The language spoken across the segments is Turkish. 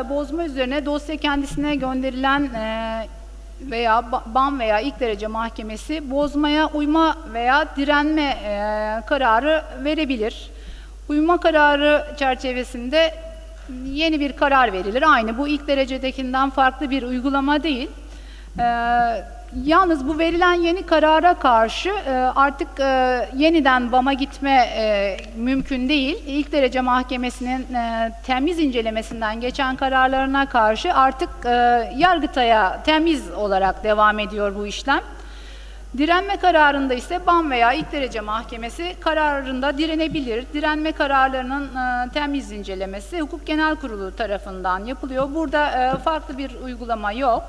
e, bozma üzerine dosya kendisine gönderilen e, veya ba- BAM veya ilk derece mahkemesi bozmaya uyma veya direnme e, kararı verebilir. Uyma kararı çerçevesinde yeni bir karar verilir. Aynı bu ilk derecedekinden farklı bir uygulama değil. Ee, yalnız bu verilen yeni karara karşı e, artık e, yeniden BAM'a gitme e, mümkün değil. İlk derece mahkemesinin temiz incelemesinden geçen kararlarına karşı artık Yargıtay'a temiz olarak devam ediyor bu işlem. Direnme kararında ise BAM veya ilk derece mahkemesi kararında direnebilir. Direnme kararlarının temiz incelemesi Hukuk Genel Kurulu tarafından yapılıyor. Burada farklı bir uygulama yok.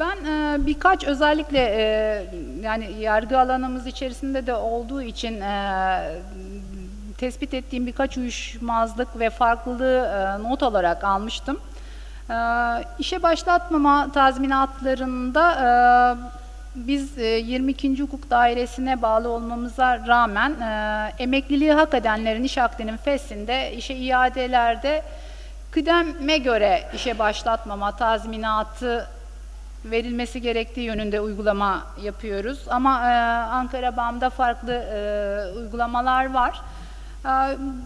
Ben e, birkaç özellikle e, yani yargı alanımız içerisinde de olduğu için e, tespit ettiğim birkaç uyuşmazlık ve farklılığı e, not olarak almıştım. E, işe başlatmama tazminatlarında e, biz e, 22. Hukuk Dairesi'ne bağlı olmamıza rağmen e, emekliliği hak edenlerin iş akdinin fesinde, işe iadelerde kıdeme göre işe başlatmama tazminatı verilmesi gerektiği yönünde uygulama yapıyoruz. Ama e, Ankara BAM'da farklı e, uygulamalar var. E,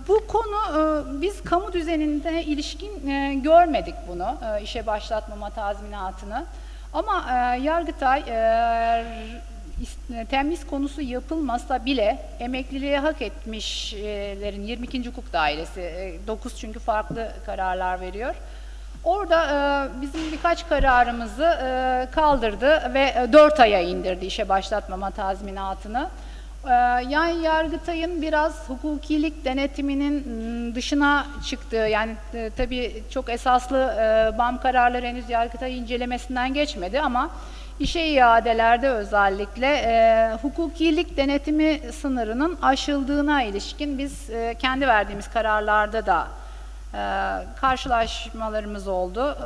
bu konu e, biz kamu düzeninde ilişkin e, görmedik bunu, e, işe başlatmama tazminatını. Ama e, Yargıtay e, is- e, temiz konusu yapılmasa bile emekliliğe hak etmişlerin 22. Hukuk Dairesi, 9 çünkü farklı kararlar veriyor. Orada e, bizim birkaç kararımızı e, kaldırdı ve 4 aya indirdi işe başlatmama tazminatını. E, yani Yargıtay'ın biraz hukukilik denetiminin m, dışına çıktığı, yani e, tabii çok esaslı e, BAM kararları henüz Yargıtay incelemesinden geçmedi ama işe iadelerde özellikle e, hukukilik denetimi sınırının aşıldığına ilişkin biz e, kendi verdiğimiz kararlarda da e, karşılaşmalarımız oldu.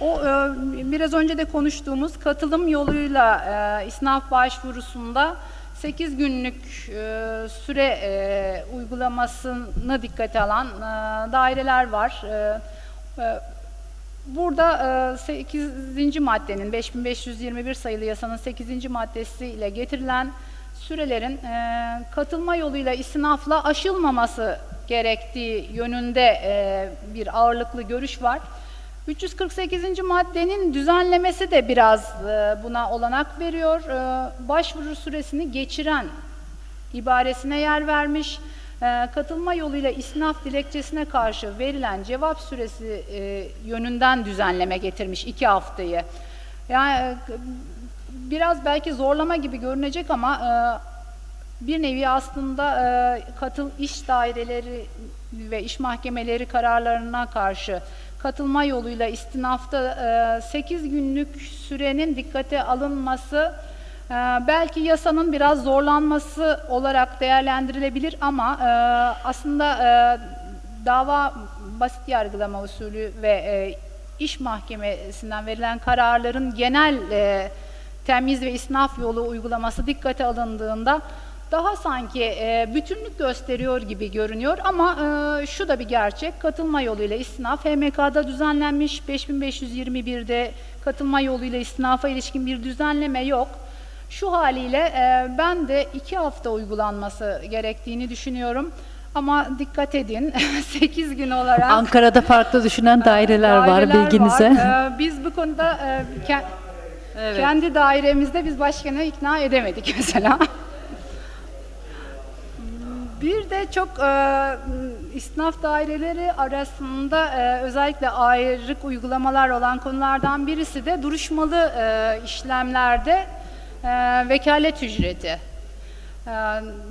O e, biraz önce de konuştuğumuz katılım yoluyla e, isnaf başvurusunda 8 günlük e, süre e, uygulamasını dikkate alan e, daireler var. Burada e, 8. maddenin 5521 sayılı yasanın 8. maddesiyle getirilen sürelerin e, katılma yoluyla istinafla aşılmaması gerektiği yönünde e, bir ağırlıklı görüş var. 348. maddenin düzenlemesi de biraz e, buna olanak veriyor. E, başvuru süresini geçiren ibaresine yer vermiş. E, katılma yoluyla isnaf dilekçesine karşı verilen cevap süresi e, yönünden düzenleme getirmiş iki haftayı. Yani e, biraz belki zorlama gibi görünecek ama e, bir nevi aslında e, katıl iş daireleri ve iş mahkemeleri kararlarına karşı katılma yoluyla istinafta 8 günlük sürenin dikkate alınması e, belki yasanın biraz zorlanması olarak değerlendirilebilir ama e, aslında e, dava basit yargılama usulü ve e, iş mahkemesinden verilen kararların genel e, temiz ve isnaf yolu uygulaması dikkate alındığında daha sanki e, bütünlük gösteriyor gibi görünüyor ama e, şu da bir gerçek. Katılma yoluyla istinaf HMK'da düzenlenmiş. 5521'de katılma yoluyla istinafa ilişkin bir düzenleme yok. Şu haliyle e, ben de iki hafta uygulanması gerektiğini düşünüyorum. Ama dikkat edin 8 gün olarak Ankara'da farklı düşünen daireler, var daireler bilginize. var. E, biz bu konuda e, ke- kendi dairemizde biz başkanı ikna edemedik mesela. Bir de çok e, isnaf daireleri arasında e, özellikle ayrık uygulamalar olan konulardan birisi de duruşmalı e, işlemlerde e, vekalet ücreti. E,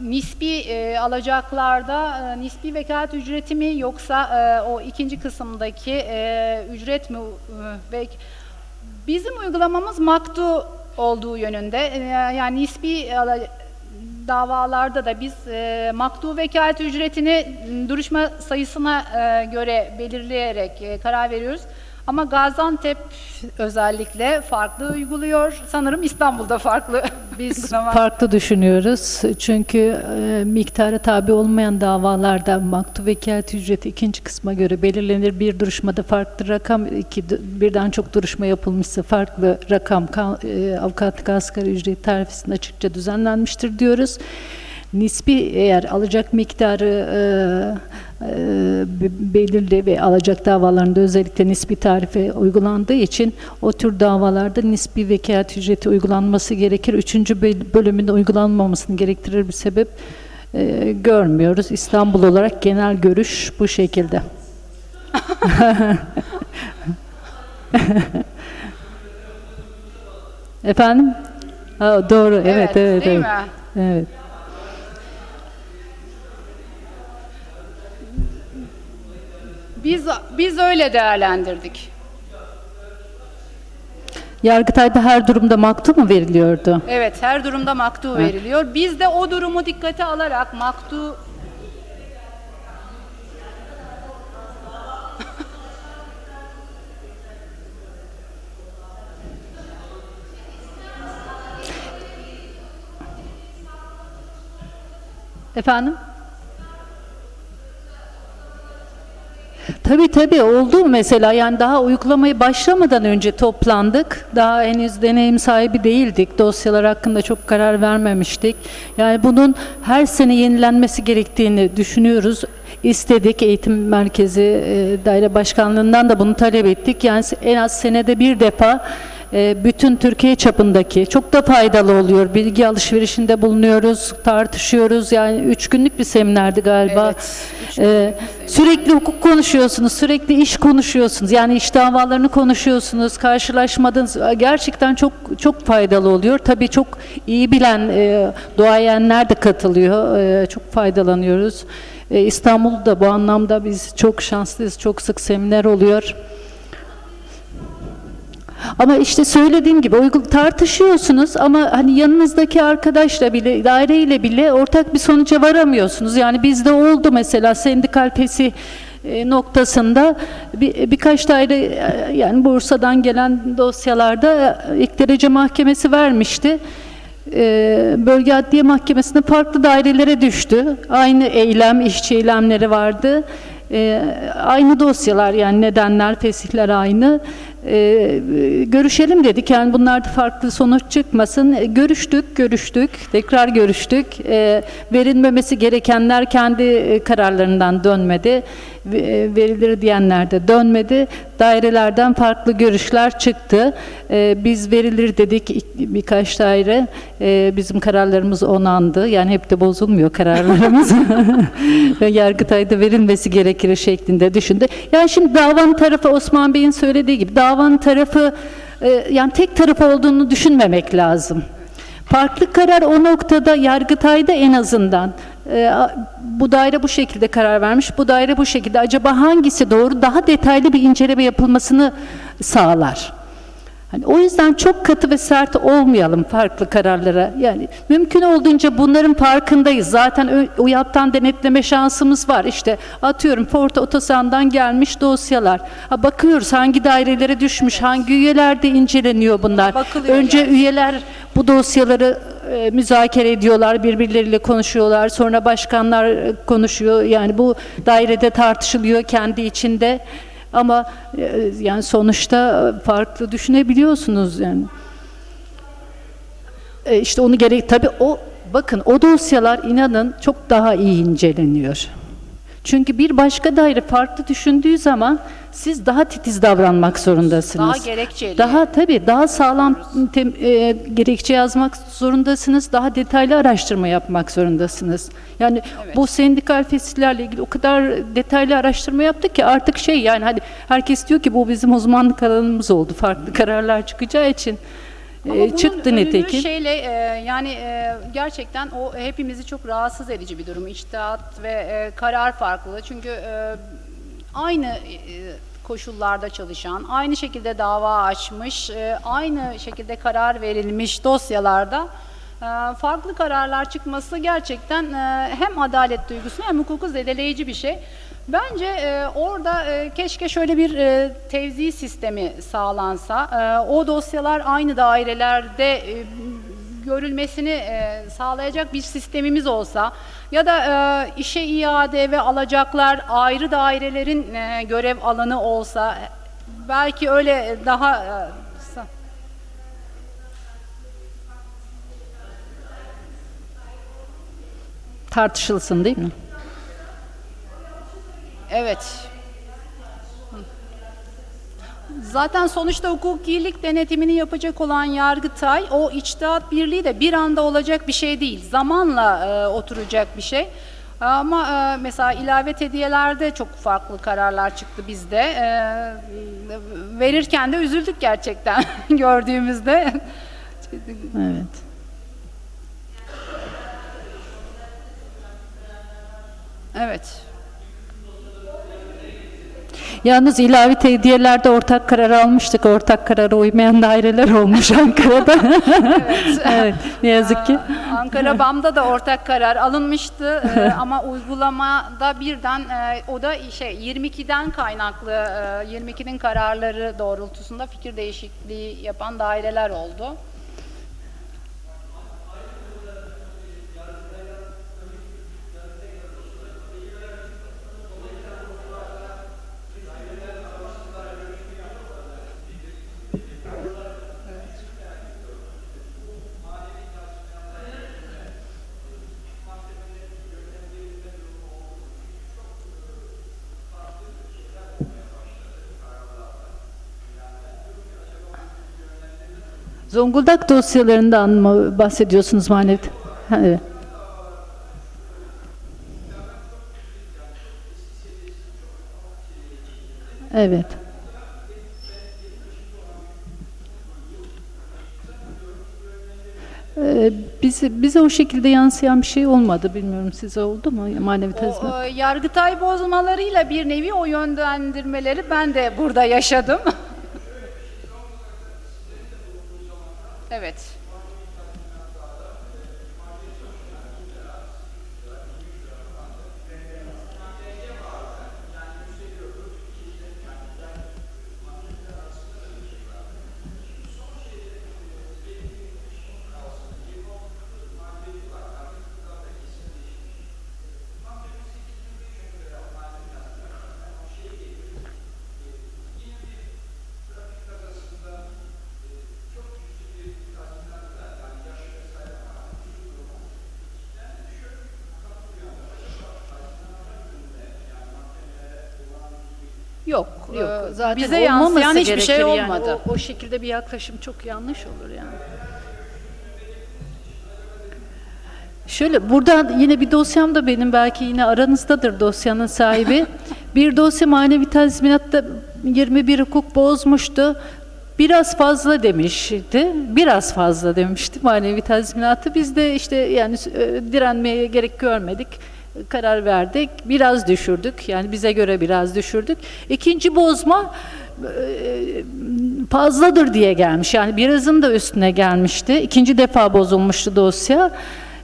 nispi e, alacaklarda e, nispi vekalet ücreti mi yoksa e, o ikinci kısımdaki e, ücret mi? E, vek- Bizim uygulamamız maktu olduğu yönünde. E, yani nispi ala- davalarda da biz e, maktu vekalet ücretini duruşma sayısına e, göre belirleyerek e, karar veriyoruz. Ama Gaziantep özellikle farklı uyguluyor. Sanırım İstanbul'da farklı. Biz farklı düşünüyoruz. Çünkü e, miktara tabi olmayan davalarda maktu vekalet ücreti ikinci kısma göre belirlenir. Bir duruşmada farklı rakam, iki, birden çok duruşma yapılmışsa farklı rakam ka- e, avukatlık asgari ücret tarifesinde açıkça düzenlenmiştir diyoruz. Nispi eğer alacak miktarı e, e, be- belirli ve alacak davalarında özellikle nispi tarife uygulandığı için o tür davalarda nispi vekalet ücreti uygulanması gerekir. Üçüncü böl- bölümünde uygulanmamasını gerektirir bir sebep e, görmüyoruz. İstanbul olarak genel görüş bu şekilde. Efendim? Ha, doğru. Evet, evet, evet. değil evet. mi? Evet. Biz biz öyle değerlendirdik. Yargıtay'da her durumda maktu mu veriliyordu? Evet, her durumda maktu veriliyor. Biz de o durumu dikkate alarak maktu Efendim? Tabii tabii oldu mesela yani daha uygulamayı başlamadan önce toplandık. Daha henüz deneyim sahibi değildik. Dosyalar hakkında çok karar vermemiştik. Yani bunun her sene yenilenmesi gerektiğini düşünüyoruz. İstedik eğitim merkezi e, daire başkanlığından da bunu talep ettik. Yani en az senede bir defa bütün Türkiye çapındaki çok da faydalı oluyor. Bilgi alışverişinde bulunuyoruz, tartışıyoruz. Yani üç günlük bir seminerdi galiba. Evet, üç E, sürekli hukuk konuşuyorsunuz, sürekli iş konuşuyorsunuz. Yani iş davalarını konuşuyorsunuz, karşılaşmadınız. Gerçekten çok çok faydalı oluyor. Tabii çok iyi bilen e, duayenler de katılıyor. E, çok faydalanıyoruz. E, İstanbul'da bu anlamda biz çok şanslıyız. Çok sık seminer oluyor. Ama işte söylediğim gibi uygul tartışıyorsunuz ama hani yanınızdaki arkadaşla bile daireyle bile ortak bir sonuca varamıyorsunuz. Yani bizde oldu mesela sendikal pesi e, noktasında bir, birkaç daire e, yani Bursa'dan gelen dosyalarda e, ilk derece mahkemesi vermişti. Bölge Adliye Mahkemesi'ne farklı dairelere düştü. Aynı eylem, işçi eylemleri vardı. E, aynı dosyalar yani nedenler, fesihler aynı. E, görüşelim dedik yani bunlarda farklı sonuç çıkmasın. E, görüştük, görüştük, tekrar görüştük. E, verilmemesi gerekenler kendi e, kararlarından dönmedi. E, verilir diyenler de dönmedi. Dairelerden farklı görüşler çıktı. E, biz verilir dedik İk- birkaç daire. E, bizim kararlarımız onandı. Yani hep de bozulmuyor kararlarımız. Yargıtay'da verilmesi gerekir şeklinde düşündü. Yani şimdi davanın tarafı Osman Bey'in söylediği gibi davanın tarafı yani tek taraf olduğunu düşünmemek lazım. Farklı karar o noktada Yargıtay'da en azından e, bu daire bu şekilde karar vermiş, bu daire bu şekilde. Acaba hangisi doğru? Daha detaylı bir inceleme yapılmasını sağlar. Hani o yüzden çok katı ve sert olmayalım farklı kararlara. Yani mümkün olduğunca bunların farkındayız. Zaten UYAP'tan denetleme şansımız var. İşte atıyorum Ford Otosan'dan gelmiş dosyalar. Ha, bakıyoruz hangi dairelere düşmüş, hangi üyelerde inceleniyor bunlar. Bakılıyor Önce üyeler bu dosyaları e, müzakere ediyorlar, birbirleriyle konuşuyorlar. Sonra başkanlar e, konuşuyor. Yani bu dairede tartışılıyor kendi içinde. Ama e, yani sonuçta farklı düşünebiliyorsunuz yani. E, işte onu gerek tabii o bakın o dosyalar inanın çok daha iyi inceleniyor. Çünkü bir başka daire farklı düşündüğü zaman siz daha titiz davranmak zorundasınız. Daha gerekçeli. Daha tabii daha sağlam tem- e, gerekçe yazmak zorundasınız. Daha detaylı araştırma yapmak zorundasınız. Yani Evet. bu sendikal fesihlerle ilgili o kadar detaylı araştırma yaptık ki artık şey yani hani herkes diyor ki bu bizim uzmanlık alanımız oldu. Farklı kararlar çıkacağı için Ama e, bunun çıktı nitekim. Şeyle, e, yani e, gerçekten o hepimizi çok rahatsız edici bir durum. İçtihat ve e, karar farklılığı. Çünkü e, aynı e, koşullarda çalışan, aynı şekilde dava açmış, e, aynı şekilde karar verilmiş dosyalarda e, farklı kararlar çıkması gerçekten e, hem adalet duygusunu hem hukuku zedeleyici bir şey. Bence e, orada e, keşke şöyle bir e, tevzi sistemi sağlansa. E, o dosyalar aynı dairelerde e, görülmesini e, sağlayacak bir sistemimiz olsa ya da e, işe iade ve alacaklar ayrı dairelerin e, görev alanı olsa e, belki öyle daha e, Tartışılsın değil mi? Evet. Zaten sonuçta hukukilik denetimini yapacak olan Yargıtay o içtihat birliği de bir anda olacak bir şey değil. Zamanla e, oturacak bir şey. Ama e, mesela ilave hediyelerde çok farklı kararlar çıktı bizde. E, verirken de üzüldük gerçekten gördüğümüzde. Evet. evet. Yalnız ilave tehdiyelerde ortak karar almıştık. Ortak karara uymayan daireler olmuş Ankara'da. evet. ne yazık ki. Ankara BAM'da da ortak karar alınmıştı e, ama uygulamada birden e, o da şey 22'den kaynaklı e, 22'nin kararları doğrultusunda fikir değişikliği yapan daireler oldu. Zonguldak dosyalarından mı bahsediyorsunuz manevi? Ha, Evet. Evet. Ee, bize, bize o şekilde yansıyan bir şey olmadı. Bilmiyorum size oldu mu manevi tazminat? O, e, Yargıtay bozmalarıyla bir nevi o yönlendirmeleri ben de burada yaşadım. Yok, Yok, e, zaten bize yansıyan hiçbir şey gerekir yani. olmadı. O, o şekilde bir yaklaşım çok yanlış olur yani. Şöyle burada yine bir dosyam da benim belki yine aranızdadır dosyanın sahibi. bir dosya manevi tazminatta 21 hukuk bozmuştu. Biraz fazla demişti. Biraz fazla demişti manevi tazminatı. Biz de işte yani e, direnmeye gerek görmedik. Karar verdik. Biraz düşürdük. Yani bize göre biraz düşürdük. İkinci bozma e, fazladır diye gelmiş. Yani birazın da üstüne gelmişti. İkinci defa bozulmuştu dosya.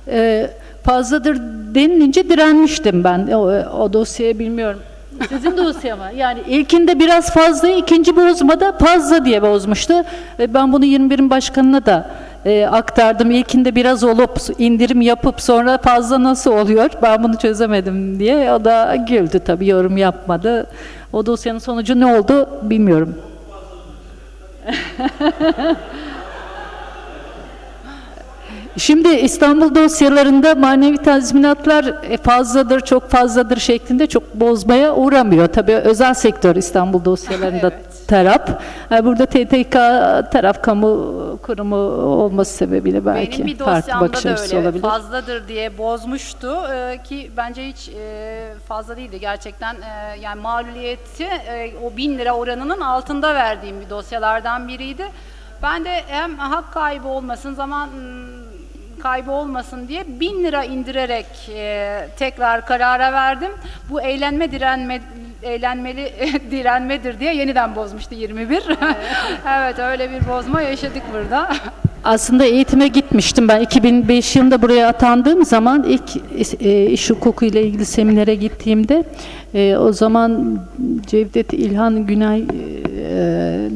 E, fazladır denilince direnmiştim ben o, o dosyaya bilmiyorum. Sizin dosya mı? Yani ilkinde biraz fazla, ikinci bozmada fazla diye bozmuştu. E, ben bunu 21'in başkanına da e, aktardım. İlkinde biraz olup indirim yapıp sonra fazla nasıl oluyor? Ben bunu çözemedim diye. O da güldü tabii yorum yapmadı. O dosyanın sonucu ne oldu bilmiyorum. Şimdi İstanbul dosyalarında manevi tazminatlar e, fazladır, çok fazladır şeklinde çok bozmaya uğramıyor. Tabii özel sektör İstanbul dosyalarında Evet. Taraf. Burada TTK taraf kamu kurumu olması sebebiyle belki Benim bir farklı bakış açısı olabilir. fazladır diye bozmuştu e, ki bence hiç e, fazla değildi gerçekten e, yani mağluliyeti e, o bin lira oranının altında verdiğim bir dosyalardan biriydi. Ben de hem hak kaybı olmasın zaman mm, kaybı olmasın diye bin lira indirerek e, tekrar karara verdim. Bu eğlenme direnme eğlenmeli direnmedir diye yeniden bozmuştu 21. evet öyle bir bozma yaşadık burada. Aslında eğitime gitmiştim. Ben 2005 yılında buraya atandığım zaman ilk e, iş hukuku ile ilgili seminere gittiğimde e, o zaman Cevdet İlhan Günay e,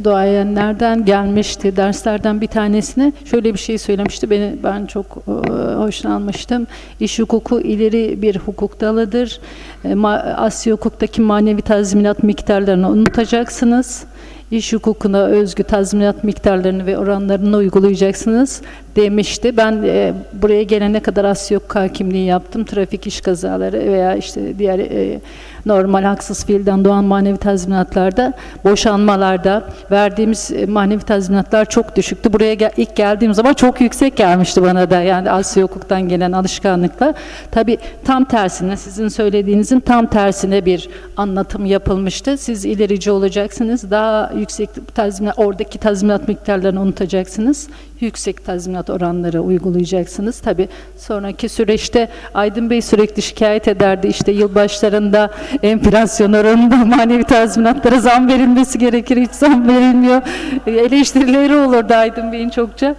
doğayenlerden gelmişti derslerden bir tanesine. Şöyle bir şey söylemişti beni ben çok e, hoşlanmıştım. İş hukuku ileri bir hukuk dalıdır. E, Asya hukuktaki manevi tazminat miktarlarını unutacaksınız İş hukukuna özgü tazminat miktarlarını ve oranlarını uygulayacaksınız demişti. Ben e, buraya gelene kadar Asya hukuk hakimliği yaptım. Trafik iş kazaları veya işte diğer e, normal haksız fiilden doğan manevi tazminatlarda, boşanmalarda verdiğimiz e, manevi tazminatlar çok düşüktü. Buraya gel- ilk geldiğim zaman çok yüksek gelmişti bana da. Yani Asya hukuktan gelen alışkanlıkla. Tabii tam tersine sizin söylediğinizin tam tersine bir anlatım yapılmıştı. Siz ilerici olacaksınız. Daha yüksek tazminat, oradaki tazminat miktarlarını unutacaksınız. Yüksek tazminat oranları uygulayacaksınız. Tabii sonraki süreçte Aydın Bey sürekli şikayet ederdi. İşte yılbaşlarında enflasyon oranında manevi tazminatlara zam verilmesi gerekir. Hiç zam verilmiyor. Eleştirileri olurdu Aydın Bey'in çokça.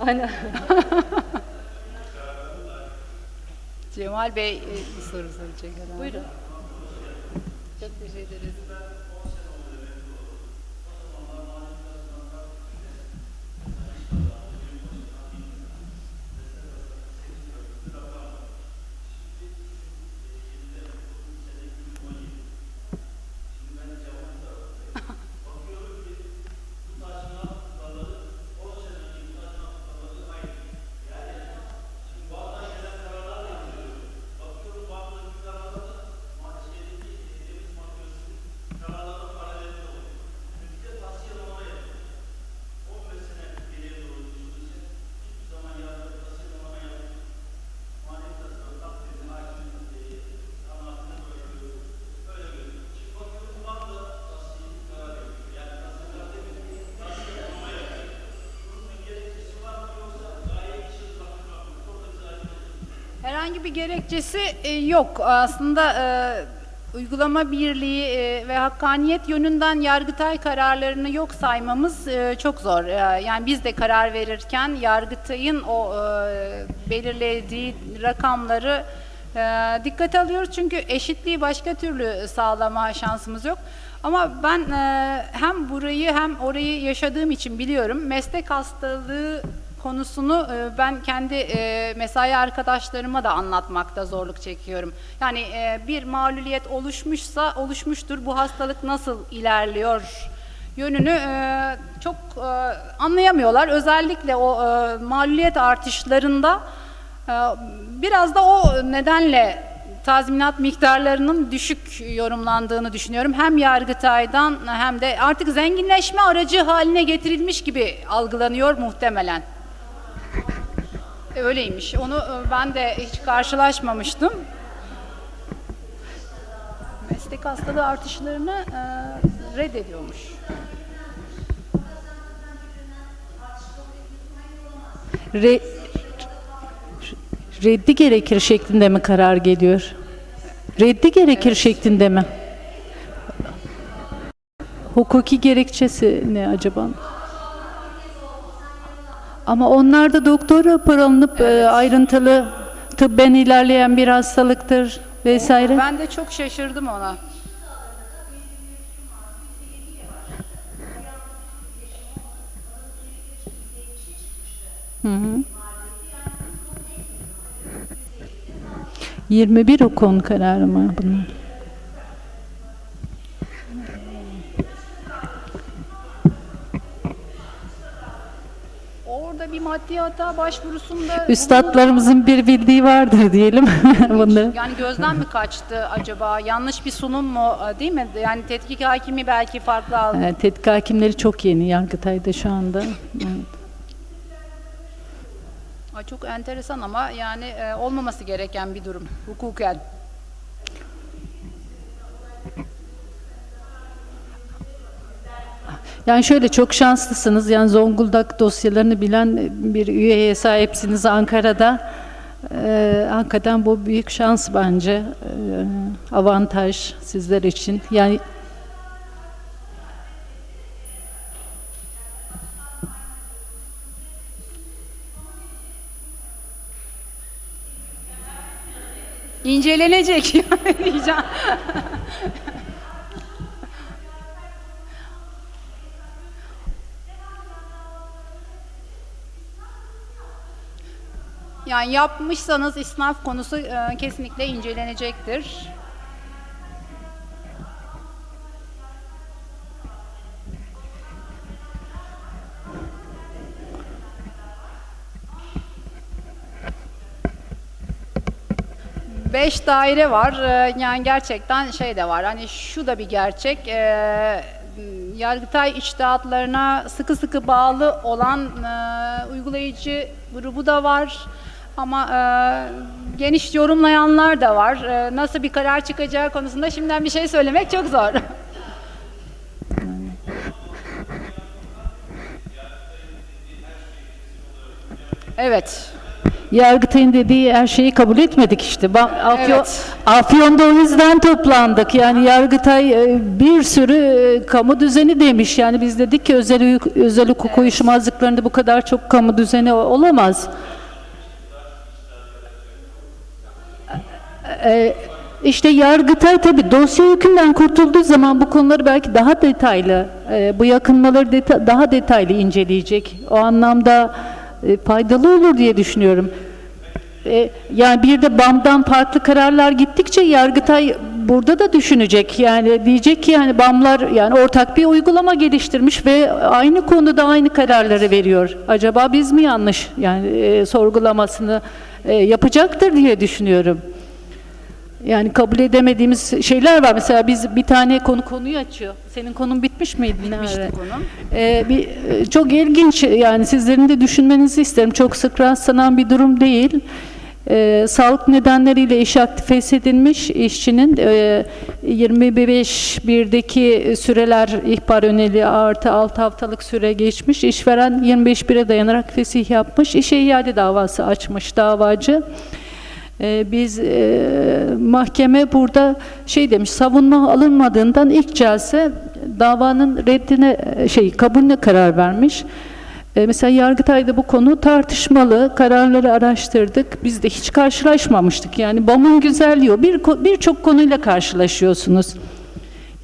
Aynen. Cemal Bey e, soru soracak herhalde. Buyurun. Çok teşekkür ederiz. Herhangi bir gerekçesi e, yok. Aslında e, uygulama birliği e, ve hakkaniyet yönünden Yargıtay kararlarını yok saymamız çok zor. Yani biz de karar verirken Yargıtay'ın o belirlediği rakamları dikkate alıyoruz. Çünkü eşitliği başka türlü sağlama şansımız yok. Ama ben hem burayı hem orayı yaşadığım için biliyorum. Meslek hastalığı konusunu e, ben kendi e, mesai arkadaşlarıma da anlatmakta zorluk çekiyorum. Yani e, bir mağluliyet oluşmuşsa oluşmuştur. Bu hastalık nasıl ilerliyor yönünü çok anlayamıyorlar. Özellikle o e, artışlarında biraz da o nedenle tazminat miktarlarının düşük yorumlandığını düşünüyorum. Hem Yargıtay'dan hem de artık zenginleşme aracı haline getirilmiş gibi algılanıyor muhtemelen. Öyleymiş. Onu e, ben de hiç karşılaşmamıştım. Meslek hastalığı artışlarını e, reddediyormuş. Re- reddi gerekir şeklinde mi karar geliyor? Reddi gerekir şeklinde mi? Hukuki gerekçesi ne acaba? Ama onlarda doktor rapor alınıp e, ayrıntılı tıbben ilerleyen bir hastalıktır vesaire. Ben de çok şaşırdım ona. Hı hı. 21 o konu kararı mı bunlar? Orada bir maddi hata başvurusunda Üstadlarımızın bir bildiği vardır diyelim bunları. Yani gözden mi kaçtı acaba? Yanlış bir sunum mu e, değil mi? Yani tetkik hakimi belki farklı aldı. Evet, tetkik hakimleri çok yeni Yargıtay'da şu anda. Evet. Ay, Çok enteresan ama yani e, olmaması gereken bir durum hukuken. Yani şöyle çok şanslısınız. Yani Zonguldak dosyalarını bilen bir üyeye sahipsiniz Ankara'da. Ee, hakikaten bu büyük şans bence. Ee, avantaj sizler için. Yani İncelenecek yani diyeceğim. Yani yapmışsanız isnaf konusu e, kesinlikle incelenecektir. Beş daire var. Ee, Yani gerçekten şey de var. Hani şu da bir gerçek. Ee, Yargıtay içtihatlarına sıkı sıkı bağlı olan e, uygulayıcı grubu da var. Ama e, geniş yorumlayanlar da var. E, nasıl bir karar çıkacağı konusunda şimdiden bir şey söylemek çok zor. Evet. Yargıtay'ın dediği her şeyi kabul etmedik işte. Afyon, Evet. Afyon'da o yüzden toplandık. Yani Yargıtay e, bir sürü e, kamu düzeni demiş. Yani biz dedik ki özel, özel hukuk uyuşmazlıklarında bu kadar çok kamu düzeni olamaz. E, işte Yargıtay tabi dosya yükünden kurtulduğu zaman bu konuları belki daha detaylı, e, bu yakınmaları daha detaylı inceleyecek. O anlamda e, faydalı olur diye düşünüyorum. E, yani bir de BAM'dan farklı kararlar gittikçe Yargıtay burada da düşünecek. Yani diyecek ki yani BAM'lar yani ortak bir uygulama geliştirmiş ve aynı konuda aynı kararları veriyor. Acaba biz mi yanlış yani sorgulamasını yapacaktır diye düşünüyorum. Yani kabul edemediğimiz şeyler var. Mesela biz bir tane konu konuyu açıyor. Senin konun bitmiş miydi? Bitmişti Nerede? konum. Ee, bir, e, çok ilginç yani sizlerin de düşünmenizi isterim. Çok sık rastlanan bir durum değil. Ee, sağlık nedenleriyle iş aktif edilmiş işçinin e, 25 birdeki süreler ihbar öneli artı 6 haftalık süre geçmiş. İşveren 25 1'e dayanarak fesih yapmış. İşe iade davası açmış davacı. Ee, biz e, mahkeme burada şey demiş savunma alınmadığından ilk celse davanın reddine e, şey kabulüne karar vermiş. E, mesela Yargıtay'da bu konu tartışmalı. Kararları araştırdık. Biz de hiç karşılaşmamıştık. Yani BAM'ın güzelliği. Bir, birçok konuyla karşılaşıyorsunuz.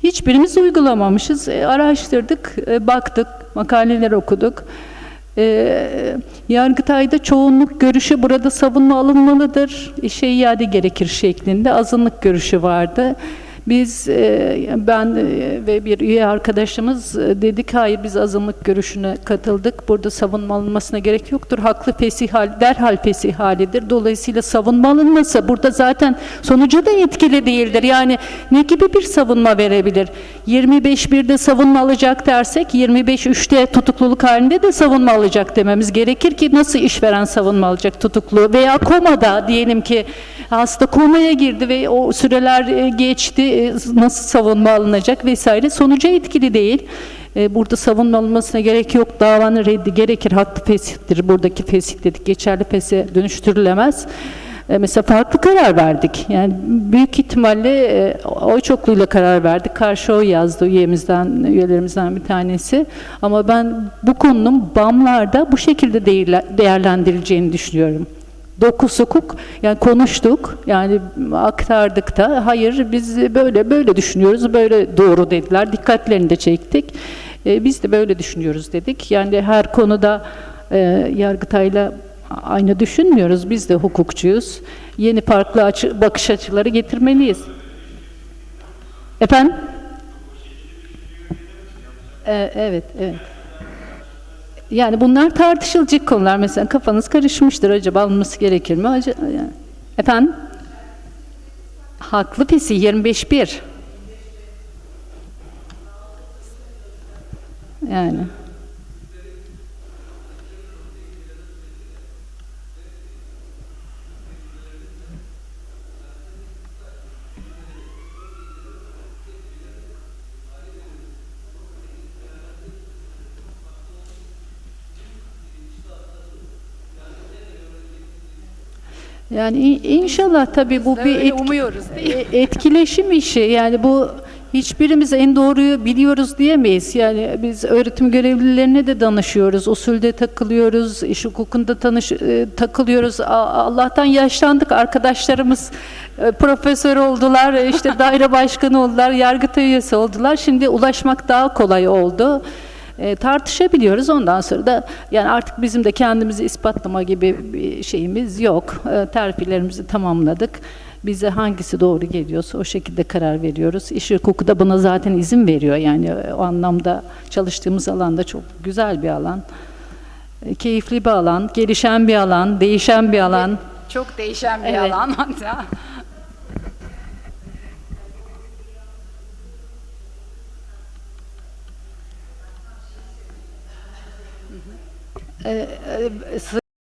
Hiçbirimiz uygulamamışız. E, araştırdık, e, baktık, makaleler okuduk. E, Yargıtay'da çoğunluk görüşü burada savunma alınmalıdır, işe iade gerekir şeklinde azınlık görüşü vardı. Biz, e, ben e, ve bir üye arkadaşımız e, dedik hayır biz azınlık görüşüne katıldık. Burada savunma alınmasına gerek yoktur. Haklı fesih hal, derhal fesih. Dolayısıyla savunma alınması burada zaten sonuca da etkili değildir. Yani ne gibi bir savunma verebilir? 25.1'de savunma alacak dersek 25.3'te tutukluluk halinde de savunma alacak dememiz gerekir ki nasıl işveren savunma alacak tutuklu veya komada diyelim ki hasta komaya girdi ve o süreler e, geçti e, nasıl savunma alınacak vesaire sonuca etkili değil. E, Burada savunma alınmasına gerek yok. Davanın reddi gerekir. Haklı fesihtir. Buradaki fesih dedik. Geçerli fesihe dönüştürülemez. E, Mesela farklı karar verdik. Yani büyük ihtimalle e, oy çokluğuyla karar verdik. Karşı oy yazdı üyemizden, üyelerimizden bir tanesi. Ama ben bu konunun BAM'larda bu şekilde değerle- değerlendirileceğini düşünüyorum. Dokuz hukuk yani konuştuk yani aktardık da hayır biz böyle böyle düşünüyoruz böyle doğru dediler dikkatlerini de çektik E, biz de böyle düşünüyoruz dedik yani her konuda e, yargıtayla aynı düşünmüyoruz biz de hukukçuyuz yeni farklı açı, bakış açıları getirmeliyiz efendim E, evet evet yani bunlar tartışılacak konular. Mesela kafanız karışmıştır. Acaba alınması gerekir mi? Acaba. Efendim? Haklı pesi 25-1. Yani. Yani inşallah tabii bu bir etki- umuyoruz e- etkileşim işi. Yani bu Hiçbirimiz en doğruyu biliyoruz diyemeyiz. Yani biz öğretim görevlilerine de danışıyoruz, usulde takılıyoruz, iş hukukunda tanış, e, takılıyoruz. Allah'tan yaşlandık, arkadaşlarımız e, profesör oldular, işte daire başkanı oldular, yargıtay üyesi oldular. Şimdi ulaşmak daha kolay oldu. E, tartışabiliyoruz. Ondan sonra da yani artık bizim de kendimizi ispatlama gibi bir şeyimiz yok. E, terfilerimizi tamamladık. Bize hangisi doğru geliyorsa o şekilde karar veriyoruz. İş hukuku da buna zaten izin veriyor. Yani e, o anlamda çalıştığımız alanda çok güzel bir alan. E, keyifli bir alan, gelişen bir alan, değişen bir alan. Çok değişen bir Evet. alan hatta. E, e,